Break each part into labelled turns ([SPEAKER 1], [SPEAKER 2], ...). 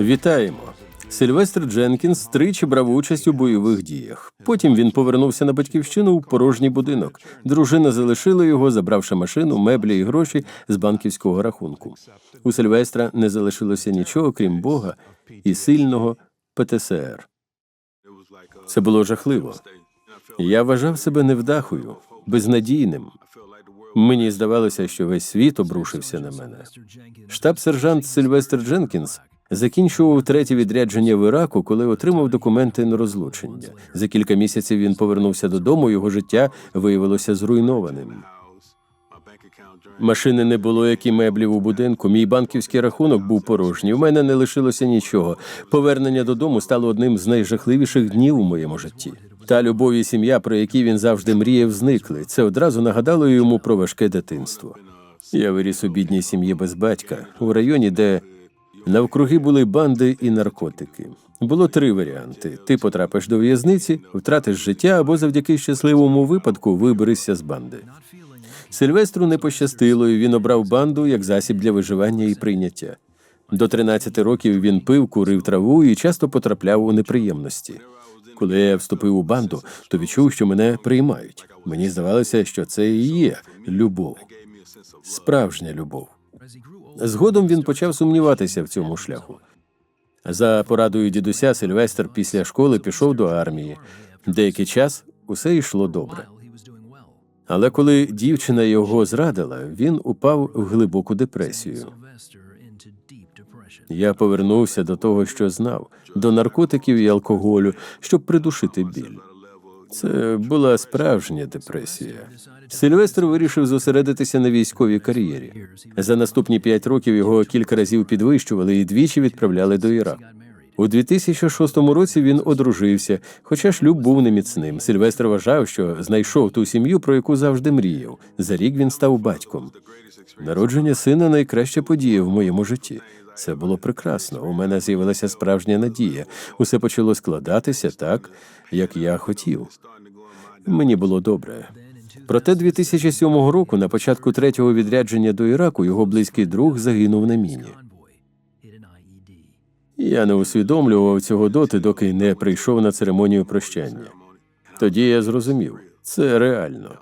[SPEAKER 1] Вітаємо. Сильвестр Дженкінс тричі брав участь у бойових діях. Потім він повернувся на батьківщину в порожній будинок. Дружина залишила його, забравши машину, меблі і гроші з банківського рахунку. У Сильвестра не залишилося нічого, крім Бога і сильного ПТСР. Це було жахливо. Я вважав себе невдахою, безнадійним. Мені здавалося, що весь світ обрушився на мене. Штаб-сержант Сильвестр Дженкінс закінчував третє відрядження в Іраку, коли отримав документи на розлучення. За кілька місяців він повернувся додому. Його життя виявилося зруйнованим. Машини не було, як і меблів у будинку. Мій банківський рахунок був порожній. У мене не лишилося нічого. Повернення додому стало одним з найжахливіших днів у моєму житті. Та любов і сім'я, про які він завжди мріяв, зникли. Це одразу нагадало йому про важке дитинство. Я виріс у бідній сім'ї без батька у районі, де навкруги були банди і наркотики. Було три варіанти: ти потрапиш до в'язниці, втратиш життя або завдяки щасливому випадку виберешся з банди. Сильвестру не пощастило, і він обрав банду як засіб для виживання і прийняття. До 13 років він пив, курив траву і часто потрапляв у неприємності. Коли я вступив у банду, то відчув, що мене приймають. Мені здавалося, що це і є любов, справжня любов. Згодом він почав сумніватися в цьому шляху. За порадою дідуся Сильвестр після школи пішов до армії. Деякий час усе йшло добре. Але коли дівчина його зрадила, він упав в глибоку депресію. Я повернувся до того, що знав, до наркотиків і алкоголю, щоб придушити біль. Це була справжня депресія. Сильвестр вирішив зосередитися на військовій кар'єрі. За наступні п'ять років його кілька разів підвищували і двічі відправляли до Іраку. У 2006 році він одружився, хоча шлюб був неміцним. Сильвестр вважав, що знайшов ту сім'ю, про яку завжди мріяв. За рік він став батьком. Народження сина найкраща подія в моєму житті. Це було прекрасно. У мене з'явилася справжня надія. Усе почало складатися так, як я хотів. Мені було добре. Проте 2007 року, на початку третього відрядження до Іраку, його близький друг загинув на міні. Я не усвідомлював цього доти, доки не прийшов на церемонію прощання. Тоді я зрозумів, це реально.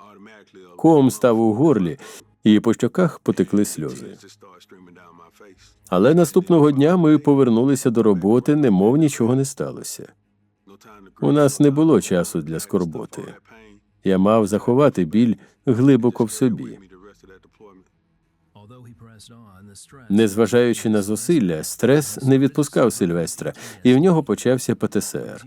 [SPEAKER 1] Ком став у горлі, і по щоках потекли сльози. Але наступного дня ми повернулися до роботи, немов нічого не сталося. У нас не було часу для скорботи. Я мав заховати біль глибоко в собі. Незважаючи на зусилля, стрес не відпускав Сильвестра, і в нього почався ПТСР.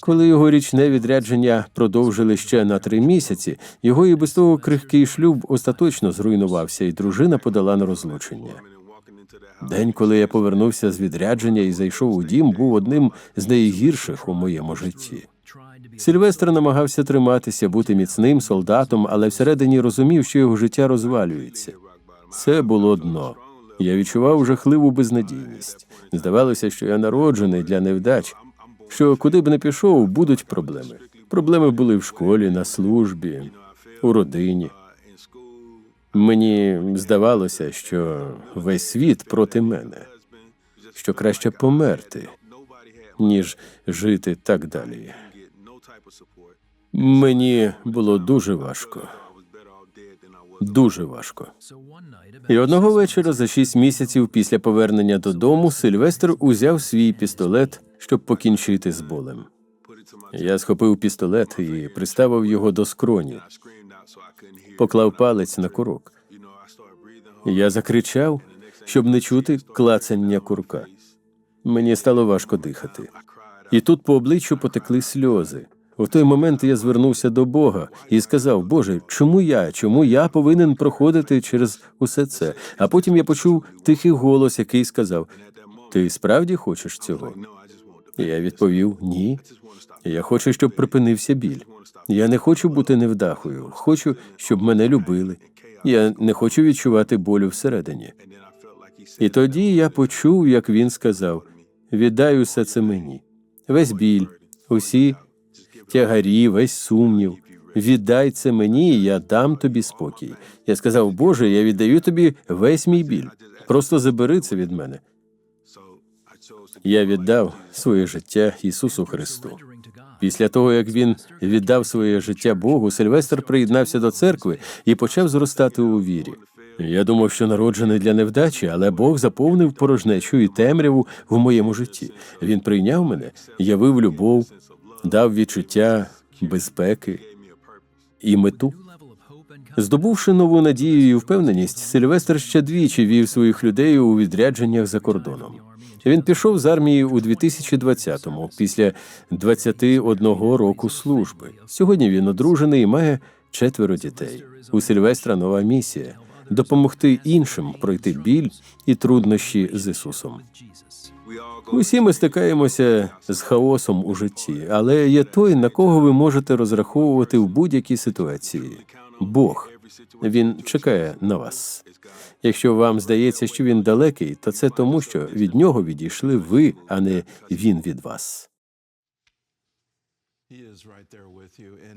[SPEAKER 1] Коли його річне відрядження продовжили ще на три місяці, його і без того крихкий шлюб остаточно зруйнувався, і дружина подала на розлучення. День, коли я повернувся з відрядження і зайшов у дім, був одним з найгірших у моєму житті. Сильвестр намагався триматися, бути міцним солдатом, але всередині розумів, що його життя розвалюється. Це було дно. Я відчував жахливу безнадійність. Здавалося, що я народжений для невдач, що куди б не пішов, будуть проблеми. Проблеми були в школі, на службі, у родині. Мені здавалося, що весь світ проти мене, що краще померти, ніж жити так далі. Мені було дуже важко. Дуже важко. І одного вечора за шість місяців після повернення додому Сильвестр узяв свій пістолет, щоб покінчити з болем. Я схопив пістолет і приставив його до скроні, поклав палець на курок. Я закричав, щоб не чути клацання курка. Мені стало важко дихати. І тут по обличчю потекли сльози. У той момент я звернувся до Бога і сказав: Боже, чому я? Чому я повинен проходити через усе це? А потім я почув тихий голос, який сказав: Ти справді хочеш цього? Я відповів ні. Я хочу, щоб припинився біль. Я не хочу бути невдахою. Хочу, щоб мене любили. Я не хочу відчувати болю всередині. І тоді я почув, як він сказав: віддай усе це мені, весь біль, усі тягарі, весь сумнів. Віддай це мені, і я дам тобі спокій. Я сказав, Боже, я віддаю тобі весь мій біль. Просто забери це від мене. Я віддав своє життя Ісусу Христу. Після того, як він віддав своє життя Богу, Сильвестр приєднався до церкви і почав зростати у вірі. Я думав, що народжений для невдачі, але Бог заповнив порожнечу і темряву в моєму житті. Він прийняв мене, явив любов, дав відчуття безпеки і мету. Здобувши нову надію і впевненість, Сильвестр ще двічі вів своїх людей у відрядженнях за кордоном. Він пішов з армії у 2020-му, після 21 року служби. Сьогодні він одружений і має четверо дітей. У Сильвестра нова місія допомогти іншим пройти біль і труднощі з Ісусом. Усі ми стикаємося з хаосом у житті, але є той, на кого ви можете розраховувати в будь-якій ситуації. Бог він чекає на вас. Якщо вам здається, що він далекий, то це тому, що від нього відійшли ви, а не він від вас.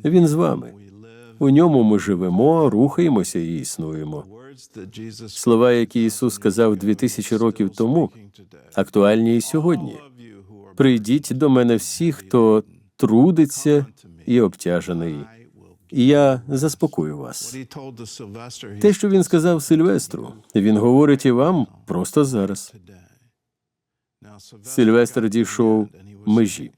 [SPEAKER 1] Він з вами. У ньому ми живемо, рухаємося і існуємо. Слова, які Ісус сказав 2000 років тому, актуальні і сьогодні. Прийдіть до мене всі, хто трудиться і обтяжений, і я заспокою вас. Те, що він сказав Сильвестру, він говорить і вам просто зараз. Сильвестр дійшов межі.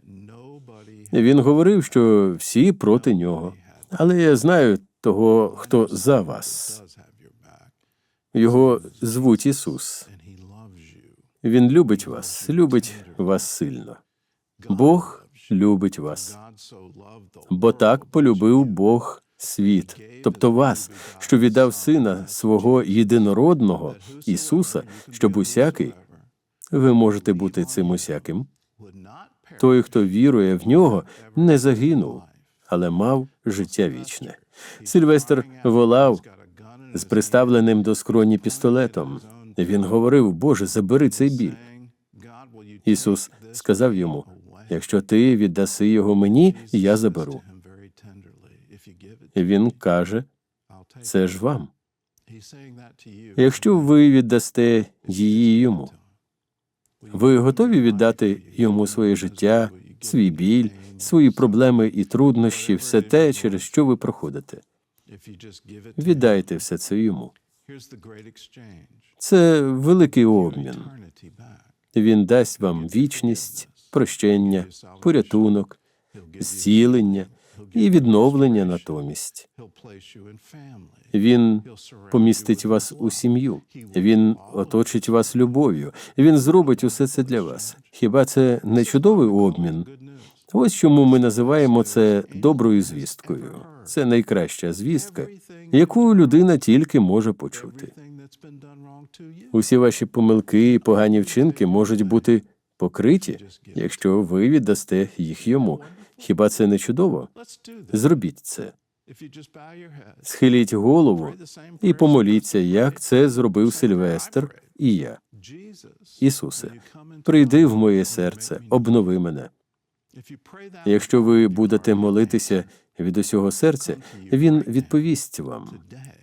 [SPEAKER 1] Він говорив, що всі проти нього. Але я знаю того, хто за вас. Його звуть Ісус. Він любить вас, любить вас сильно. Бог любить вас. Бо так полюбив Бог світ, тобто вас, що віддав сина свого єдинородного Ісуса, щоб усякий ви можете бути цим усяким. Той, хто вірує в нього, не загинув, але мав життя вічне. Сильвестр волав з приставленим до скроні пістолетом. Він говорив: Боже, забери цей біль. Ісус сказав йому: якщо ти віддаси його мені, я заберу. Він каже, це ж вам. Якщо ви віддасте її йому, ви готові віддати йому своє життя, свій біль, свої проблеми і труднощі, все те, через що ви проходите. Віддайте все це йому. Це великий обмін. Він дасть вам вічність, прощення, порятунок, зцілення і відновлення натомість. Він помістить вас у сім'ю, він оточить вас любов'ю, він зробить усе це для вас. Хіба це не чудовий обмін? Ось чому ми називаємо це доброю звісткою. Це найкраща звістка, яку людина тільки може почути. Усі ваші помилки і погані вчинки можуть бути покриті, якщо ви віддасте їх йому. Хіба це не чудово? Зробіть це. Схиліть голову і помоліться, як це зробив Сильвестр і я. Ісусе, прийди в моє серце, обнови мене. Якщо ви будете молитися від усього серця, він відповість вам.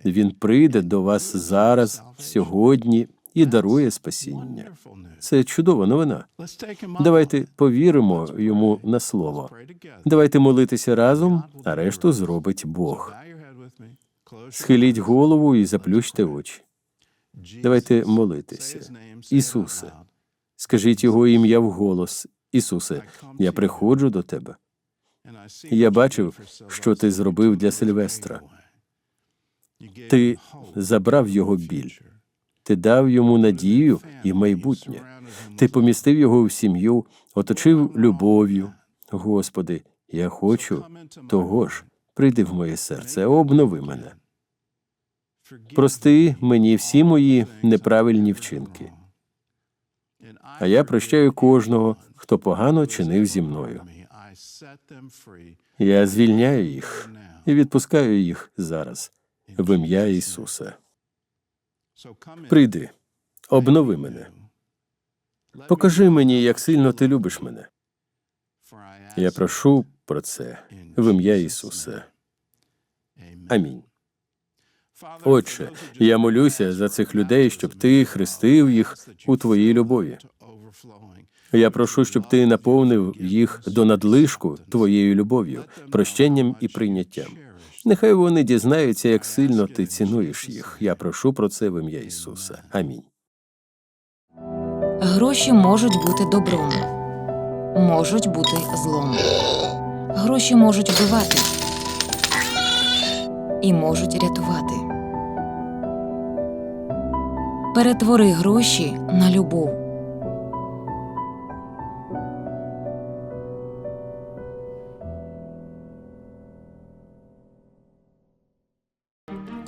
[SPEAKER 1] Він прийде до вас зараз, сьогодні і дарує спасіння. Це чудова новина. Давайте повіримо йому на слово. Давайте молитися разом, а решту зробить Бог. Схиліть голову і заплющте очі. Давайте молитися. Ісусе, скажіть його ім'я вголос. Ісусе, я приходжу до тебе. Я бачив, що ти зробив для Сильвестра. Ти забрав його біль, ти дав йому надію і майбутнє. Ти помістив його в сім'ю, оточив любов'ю. Господи, я хочу того ж. Прийди в моє серце, обнови мене. Прости мені всі мої неправильні вчинки. А я прощаю кожного, хто погано чинив зі мною. Я звільняю їх і відпускаю їх зараз в ім'я Ісуса. Прийди, обнови мене. Покажи мені, як сильно ти любиш мене. Я прошу про це в ім'я Ісуса. Амінь. Отче, я молюся за цих людей, щоб ти хрестив їх у твоїй любові. Я прошу, щоб ти наповнив їх до надлишку твоєю любов'ю, прощенням і прийняттям. Нехай вони дізнаються, як сильно ти цінуєш їх. Я прошу про це в ім'я Ісуса. Амінь.
[SPEAKER 2] Гроші можуть бути добром, можуть бути злом. Гроші можуть вбивати і можуть рятувати. Перетвори гроші на любов.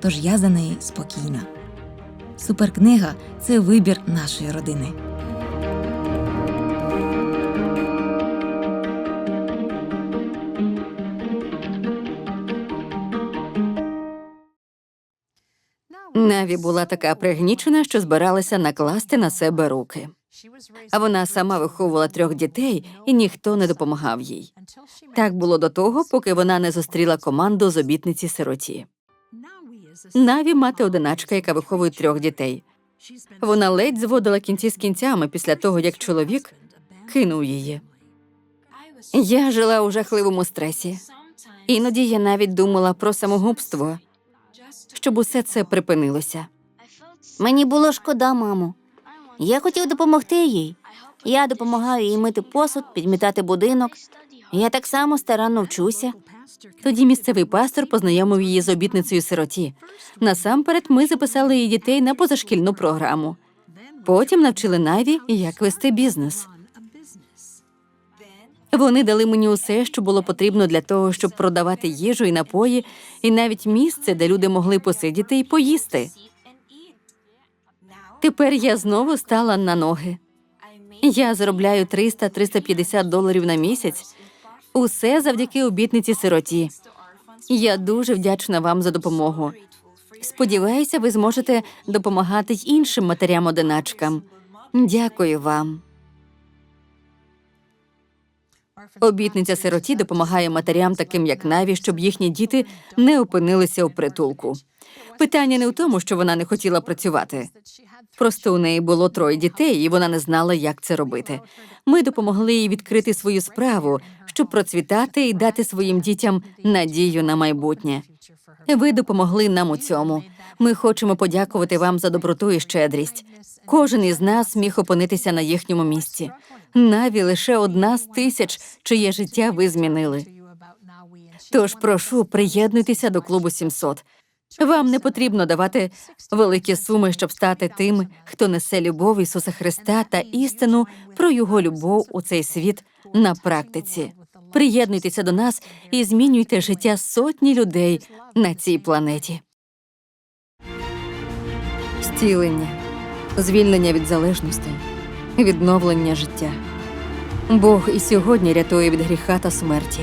[SPEAKER 2] тож я за неї спокійна. Суперкнига це вибір нашої родини.
[SPEAKER 3] Наві була така пригнічена, що збиралася накласти на себе руки. А вона сама виховувала трьох дітей, і ніхто не допомагав їй. Так було до того, поки вона не зустріла команду з обітниці сироті. Наві мати одиначка, яка виховує трьох дітей. Вона ледь зводила кінці з кінцями після того, як чоловік кинув її. Я жила у жахливому стресі. Іноді я навіть думала про самогубство, щоб усе це припинилося.
[SPEAKER 4] Мені було шкода, мамо. Я хотів допомогти їй. Я допомагаю їй мити посуд, підмітати будинок. Я так само старанно вчуся.
[SPEAKER 3] Тоді місцевий пастор познайомив її з обітницею сироті. Насамперед, ми записали її дітей на позашкільну програму. Потім навчили Наві, як вести бізнес. Вони дали мені усе, що було потрібно для того, щоб продавати їжу і напої, і навіть місце, де люди могли посидіти і поїсти. Тепер я знову стала на ноги. Я заробляю 300-350 доларів на місяць. Усе завдяки обітниці сироті. Я дуже вдячна вам за допомогу. Сподіваюся, ви зможете допомагати й іншим матерям-одиначкам. Дякую вам. Обітниця сироті допомагає матерям, таким як Наві, щоб їхні діти не опинилися у притулку. Питання не в тому, що вона не хотіла працювати. Просто у неї було троє дітей, і вона не знала, як це робити. Ми допомогли їй відкрити свою справу, щоб процвітати і дати своїм дітям надію на майбутнє. Ви допомогли нам у цьому. Ми хочемо подякувати вам за доброту і щедрість. Кожен із нас міг опинитися на їхньому місці. Наві лише одна з тисяч, чиє життя ви змінили. Тож прошу, приєднуйтеся до клубу 700. Вам не потрібно давати великі суми, щоб стати тим, хто несе любов Ісуса Христа та істину про його любов у цей світ на практиці. Приєднуйтеся до нас і змінюйте життя сотні людей на цій планеті. Зцілення, звільнення від залежностей, відновлення життя. Бог і сьогодні рятує від гріха та смерті.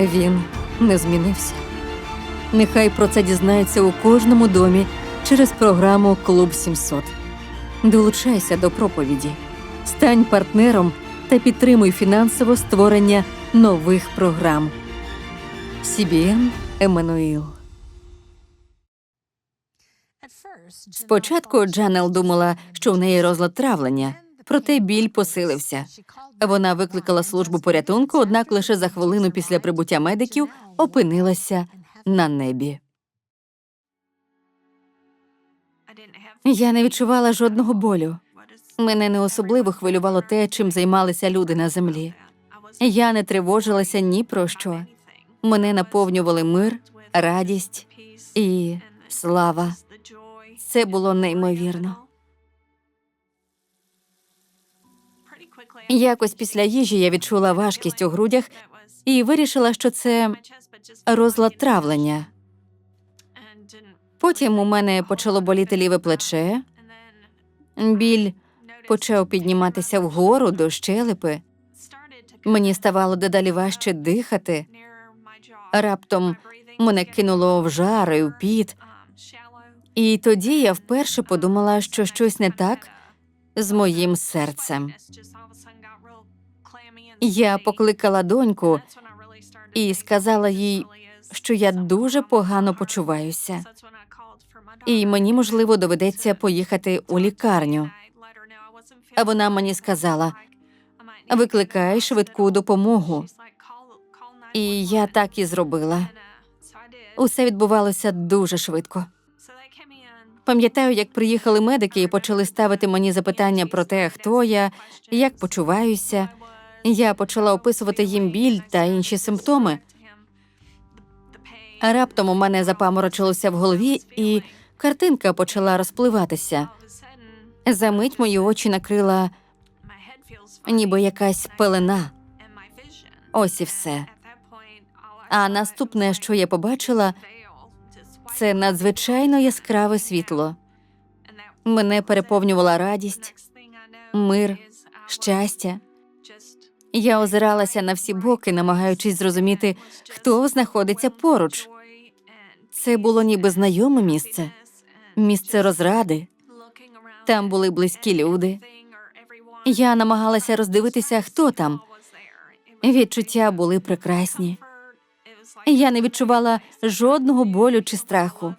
[SPEAKER 3] Він не змінився. Нехай про це дізнається у кожному домі через програму Клуб 700. Долучайся до проповіді, стань партнером та підтримуй фінансово створення нових програм. CBN Еммануїл. Спочатку Джанел думала, що в неї розлад травлення, проте біль посилився. Вона викликала службу порятунку, однак лише за хвилину після прибуття медиків опинилася на небі. Я не відчувала жодного болю. Мене не особливо хвилювало те, чим займалися люди на землі. Я не тривожилася ні про що. Мене наповнювали мир, радість і слава. Це було неймовірно. Якось після їжі я відчула важкість у грудях і вирішила, що це розлад травлення. Потім у мене почало боліти ліве плече. Біль почав підніматися вгору до щелепи. Мені ставало дедалі важче дихати. Раптом мене кинуло в жар і в піт. І тоді я вперше подумала, що щось не так з моїм серцем. Я покликала доньку і сказала їй, що я дуже погано почуваюся, і мені, можливо, доведеться поїхати у лікарню. А вона мені сказала: викликай швидку допомогу. І я так і зробила. Усе відбувалося дуже швидко. Пам'ятаю, як приїхали медики і почали ставити мені запитання про те, хто я, як почуваюся. Я почала описувати їм біль та інші симптоми. А раптом у мене запаморочилося в голові, і картинка почала розпливатися. За мить мої очі накрила ніби якась пелена. Ось і все. А наступне, що я побачила, це надзвичайно яскраве світло. Мене переповнювала радість, мир, щастя. Я озиралася на всі боки, намагаючись зрозуміти, хто знаходиться поруч. Це було ніби знайоме місце, місце розради. Там були близькі люди. Я намагалася роздивитися, хто там. Відчуття були прекрасні. Я не відчувала жодного болю чи страху.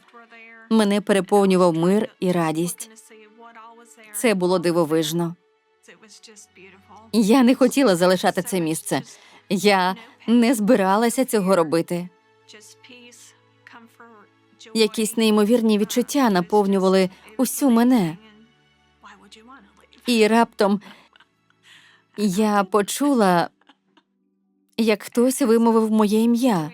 [SPEAKER 3] Мене переповнював мир і радість. Це було дивовижно. Я не хотіла залишати це місце. Я не збиралася цього робити. Якісь неймовірні відчуття наповнювали усю мене. І раптом я почула, як хтось вимовив моє ім'я.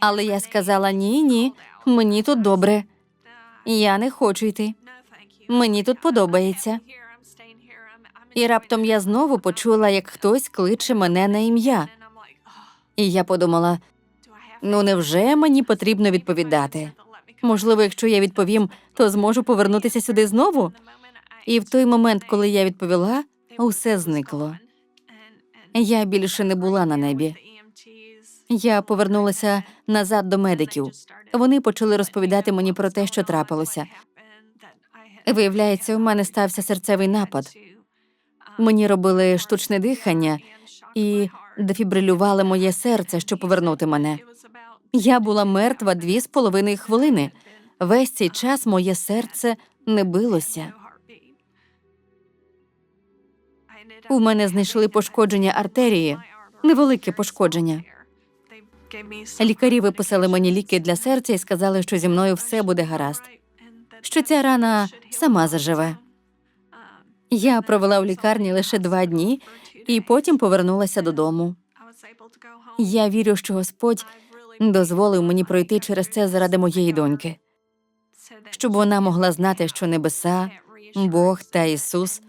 [SPEAKER 3] Але я сказала ні, ні, мені тут добре. Я не хочу йти. Мені тут подобається. І раптом я знову почула, як хтось кличе мене на ім'я. І я подумала: ну невже мені потрібно відповідати? Можливо, якщо я відповім, то зможу повернутися сюди знову. І в той момент, коли я відповіла, усе зникло. Я більше не була на небі. Я повернулася назад до медиків. Вони почали розповідати мені про те, що трапилося. Виявляється, у мене стався серцевий напад. Мені робили штучне дихання і дефібрилювали моє серце, щоб повернути мене. Я була мертва дві з половиною хвилини. Весь цей час моє серце не билося. У мене знайшли пошкодження артерії, невелике пошкодження. Лікарі виписали мені ліки для серця і сказали, що зі мною все буде гаразд, що ця рана сама заживе. Я провела в лікарні лише два дні і потім повернулася додому. Я вірю, що Господь дозволив мені пройти через це заради моєї доньки, щоб вона могла знати, що небеса, Бог та Ісус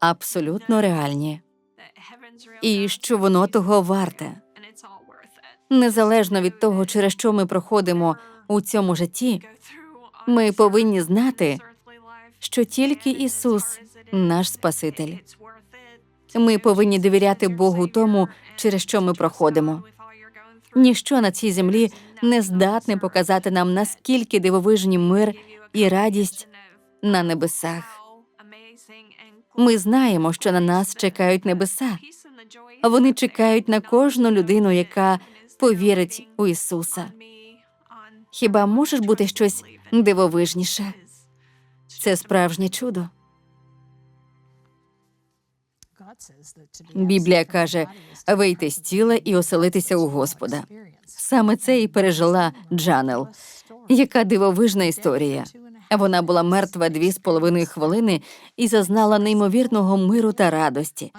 [SPEAKER 3] абсолютно реальні, і що воно того варте. Незалежно від того, через що ми проходимо у цьому житті, ми повинні знати, що тільки Ісус наш Спаситель. Ми повинні довіряти Богу тому, через що ми проходимо. Ніщо на цій землі не здатне показати нам, наскільки дивовижні мир і радість на небесах. Ми знаємо, що на нас чекають небеса. Вони чекають на кожну людину, яка повірить у Ісуса. Хіба може бути щось дивовижніше? Це справжнє чудо. Біблія каже: вийти з тіла і оселитися у Господа. Саме це і пережила Джанел. Яка дивовижна історія. Вона була мертва дві з половиною хвилини і зазнала неймовірного миру та радості,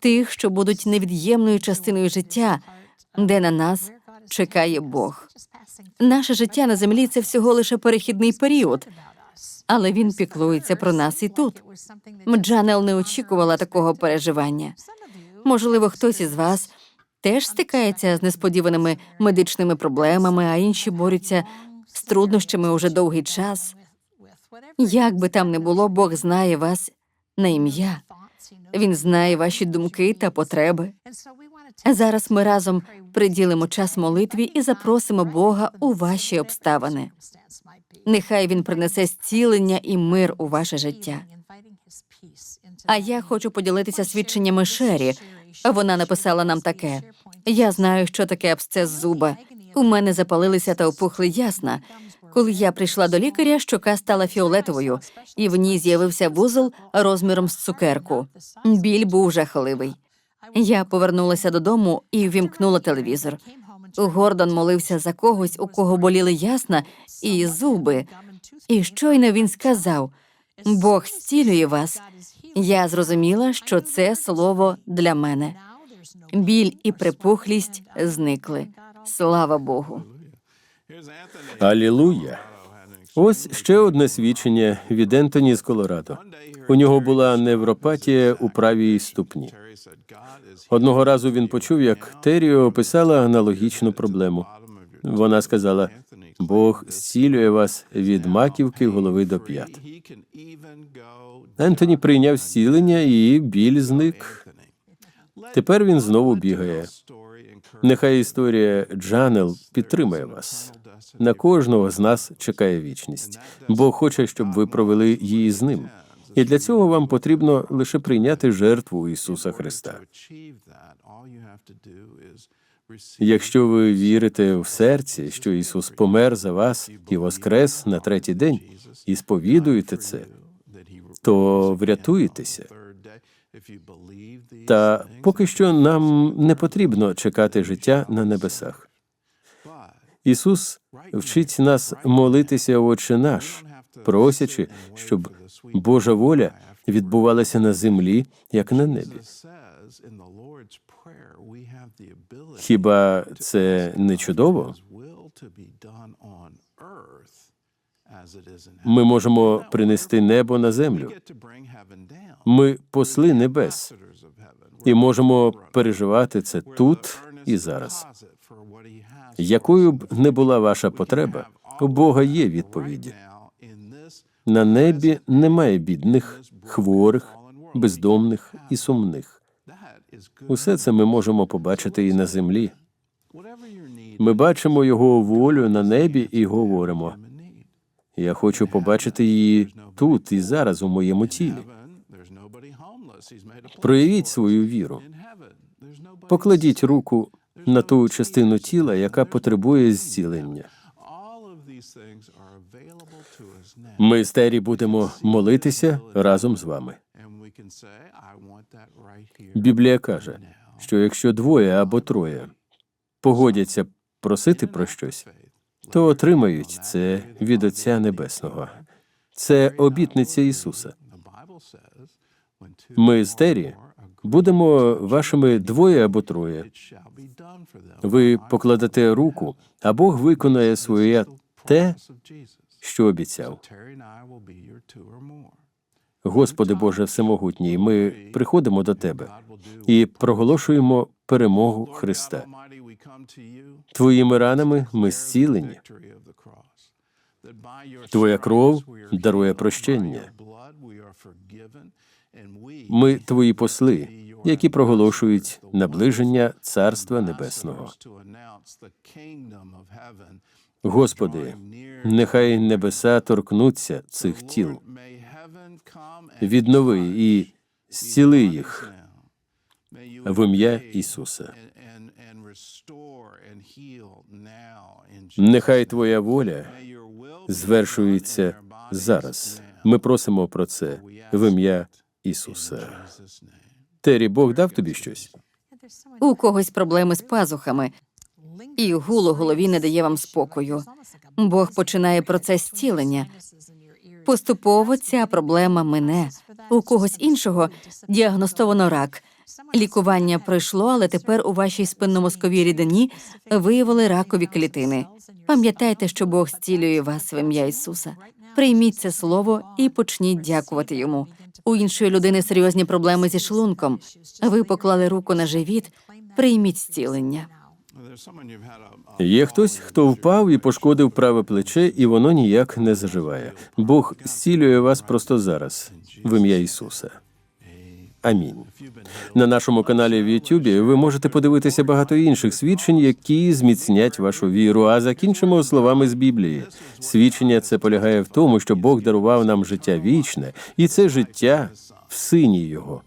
[SPEAKER 3] тих, що будуть невід'ємною частиною життя, де на нас чекає Бог. Наше життя на землі це всього лише перехідний період, але він піклується про нас і тут. Джанел не очікувала такого переживання. Можливо, хтось із вас теж стикається з несподіваними медичними проблемами, а інші борються з труднощами уже довгий час. Як би там не було, Бог знає вас на ім'я Він знає ваші думки та потреби. Зараз ми разом приділимо час молитві і запросимо Бога у ваші обставини. Нехай він принесе зцілення і мир у ваше життя. А я хочу поділитися свідченнями Шері. Вона написала нам таке: я знаю, що таке абсцес зуба. У мене запалилися та опухли ясна. Коли я прийшла до лікаря, щока стала фіолетовою, і в ній з'явився вузол розміром з цукерку. Біль був жахливий. Я повернулася додому і ввімкнула телевізор. Гордон молився за когось, у кого боліли ясна і зуби. І щойно він сказав: Бог зцілює вас. Я зрозуміла, що це слово для мене. Біль і припухлість зникли. Слава Богу.
[SPEAKER 1] Алілуя! Ось ще одне свідчення від Ентоні з Колорадо. У нього була невропатія у правій ступні. Одного разу він почув, як Теріо описала аналогічну проблему. Вона сказала: Бог зцілює вас від маківки голови до п'ят. Ентоні прийняв зцілення і біль зник. Тепер він знову бігає. Нехай історія Джанел підтримає вас. На кожного з нас чекає вічність. Бог хоче, щоб ви провели її з ним. І для цього вам потрібно лише прийняти жертву Ісуса Христа. Якщо ви вірите в серці, що Ісус помер за вас і воскрес на третій день, і сповідуєте це, то врятуєтеся. Та поки що нам не потрібно чекати життя на небесах. Ісус вчить нас молитися Отче наш, просячи, щоб Божа воля відбувалася на землі, як на небі. Хіба це не чудово? Ми можемо принести небо на землю. Ми посли небес і можемо переживати це тут і зараз. Якою б не була ваша потреба, у Бога є відповіді. На небі немає бідних, хворих, бездомних і сумних. Усе це ми можемо побачити і на землі. Ми бачимо його волю на небі і говоримо: я хочу побачити її тут і зараз у моєму тілі. Проявіть свою віру. Покладіть руку на ту частину тіла, яка потребує зцілення. Ми з Тері будемо молитися разом з вами. Біблія каже, що якщо двоє або троє погодяться просити про щось, то отримають це від Отця Небесного. Це обітниця Ісуса. Ми з Тері будемо вашими двоє або троє. Ви покладете руку, а Бог виконає своє те, що обіцяв. Господи Боже Всемогутній, ми приходимо до Тебе і проголошуємо перемогу Христа. Твоїми ранами ми зцілені. Твоя кров дарує прощення. Ми твої посли, які проголошують наближення Царства Небесного. Господи, нехай небеса торкнуться цих тіл. Віднови і зціли їх в ім'я Ісуса. Нехай Твоя воля звершується зараз. Ми просимо про це в ім'я Ісуса. Тері, Бог дав тобі щось?
[SPEAKER 3] У когось проблеми з пазухами, і гул у голові не дає вам спокою. Бог починає процес зцілення. Поступово ця проблема мине. У когось іншого діагностовано рак. Лікування пройшло, але тепер у вашій спинномозковій рідині виявили ракові клітини. Пам'ятайте, що Бог зцілює вас в ім'я Ісуса. Прийміть це слово і почніть дякувати йому. У іншої людини серйозні проблеми зі шлунком. Ви поклали руку на живіт. Прийміть зцілення.
[SPEAKER 1] Є хтось, хто впав і пошкодив праве плече, і воно ніяк не заживає. Бог зцілює вас просто зараз, в ім'я Ісуса. Амінь. На нашому каналі в Ютубі ви можете подивитися багато інших свідчень, які зміцнять вашу віру. А закінчимо словами з Біблії. Свідчення це полягає в тому, що Бог дарував нам життя вічне, і це життя в сині його.